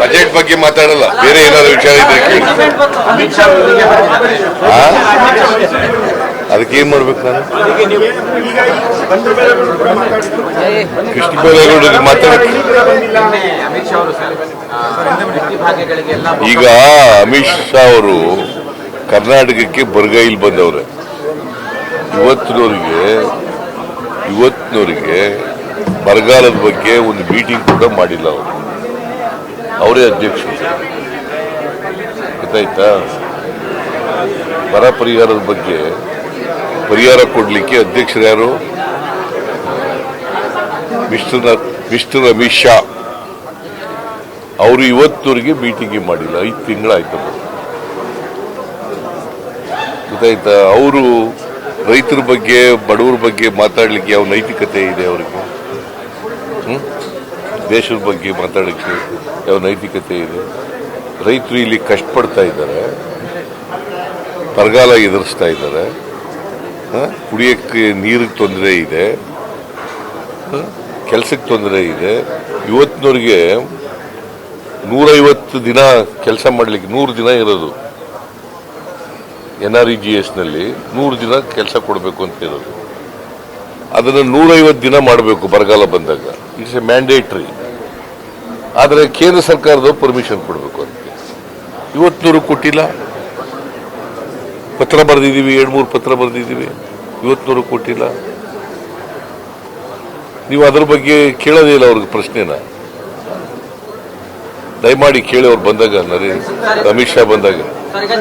Budget ಬಗ್ಗೆ ಮಾತಾಡಲ್ಲ, ಬೇರೆ ಏನಾದ್ರು ವಿಚಾರ ಇದ್ರೆ ಕೇಳಿ? ಅದಕ್ಕೆ ಏನ್ ಮಾಡ್ಬೇಕು ನಾನು? ಕೃಷ್ಣ ಬೈರೇಗೌಡರಿಗೆ ಮಾತಾಡಕ್ಕೆ. ಈಗ ಅಮಿತ್ ಶಾ ಅವರು ಕರ್ನಾಟಕಕ್ಕೆ ಬರ್ಗೈಲ್ ಬಂದವ್ರೆ. ಇವತ್ತಿನವರಿಗೆ ಇವತ್ತಿನವರಿಗೆ ಬರಗಾಲದ ಬಗ್ಗೆ ಒಂದು ಮೀಟಿಂಗ್ ಕೂಡ ಮಾಡಿಲ್ಲ ಅವರು. ಅವರೇ ಅಧ್ಯಕ್ಷರು. ಗೊತ್ತಾಯ್ತಾ? ಬರ ಪರಿಹಾರದ ಬಗ್ಗೆ ಪರಿಹಾರ ಕೊಡಲಿಕ್ಕೆ ಅಧ್ಯಕ್ಷರು ಯಾರು? Mister mister Amit Shah. ಅವರು ಇವತ್ತವರೆಗೆ ಮೀಟಿಂಗ್ ಮಾಡಿಲ್ಲ. ಐದು ತಿಂಗಳಾಯ್ತು ಗೊತ್ತಾಯ್ತಾ? ಅವರು ರೈತರ ಬಗ್ಗೆ, ಬಡವರ ಬಗ್ಗೆ ಮಾತಾಡಲಿಕ್ಕೆ ಯಾವ ನೈತಿಕತೆ ಇದೆ ಅವರಿಗೆ? ಹ್ಮ್? ದೇಶದ ಬಗ್ಗೆ ಮಾತಾಡೋಕ್ಕೆ ಯಾವ ನೈತಿಕತೆ ಇದೆ? ರೈತರು ಇಲ್ಲಿ ಕಷ್ಟಪಡ್ತಾ ಇದ್ದಾರೆ. ಬರಗಾಲ ಎದುರಿಸ್ತಾ ಇದ್ದಾರೆ. ಕುಡಿಯೋಕ್ಕೆ ನೀರಿಗೆ ತೊಂದರೆ ಇದೆ. ಕೆಲಸಕ್ಕೆ ತೊಂದರೆ ಇದೆ. ಇವತ್ತಿನವ್ರಿಗೆ ನೂರೈವತ್ತು ದಿನ ಕೆಲಸ ಮಾಡಲಿಕ್ಕೆ ನೂರು ದಿನ ಇರೋದು. ಎನ್ ಆರ್ ಇ ಜಿ ಎಸ್ನಲ್ಲಿ ನೂರು ದಿನ ಕೆಲಸ ಕೊಡಬೇಕು ಅಂತ ಇರೋದು. ಅದನ್ನು ನೂರೈವತ್ತು ದಿನ ಮಾಡಬೇಕು ಬರಗಾಲ ಬಂದಾಗ. ಇಟ್ಸ್ ಎ ಮ್ಯಾಂಡೇಟ್ರಿ ಆದರೆ ಕೇಂದ್ರ ಸರ್ಕಾರದ ಪರ್ಮಿಷನ್ ಕೊಡಬೇಕು ಅದಕ್ಕೆ ಇವತ್ತಿನವರು ಕೊಟ್ಟಿಲ್ಲ. ಪತ್ರ ಬರೆದಿದ್ದೀವಿ, ಎರಡು ಮೂರು ಪತ್ರ ಬರೆದಿದ್ದೀವಿ. ಇವತ್ತಿನವರು ಕೊಟ್ಟಿಲ್ಲ. ನೀವು ಅದ್ರ ಬಗ್ಗೆ ಕೇಳೋದೇ ಇಲ್ಲ ಅವ್ರಿಗೆ ಪ್ರಶ್ನೆನ. ದಯಮಾಡಿ ಕೇಳಿ ಅವ್ರು ಬಂದಾಗ, ನರೇಂದ್ರ ಅಮಿತ್ ಶಾ ಬಂದಾಗ.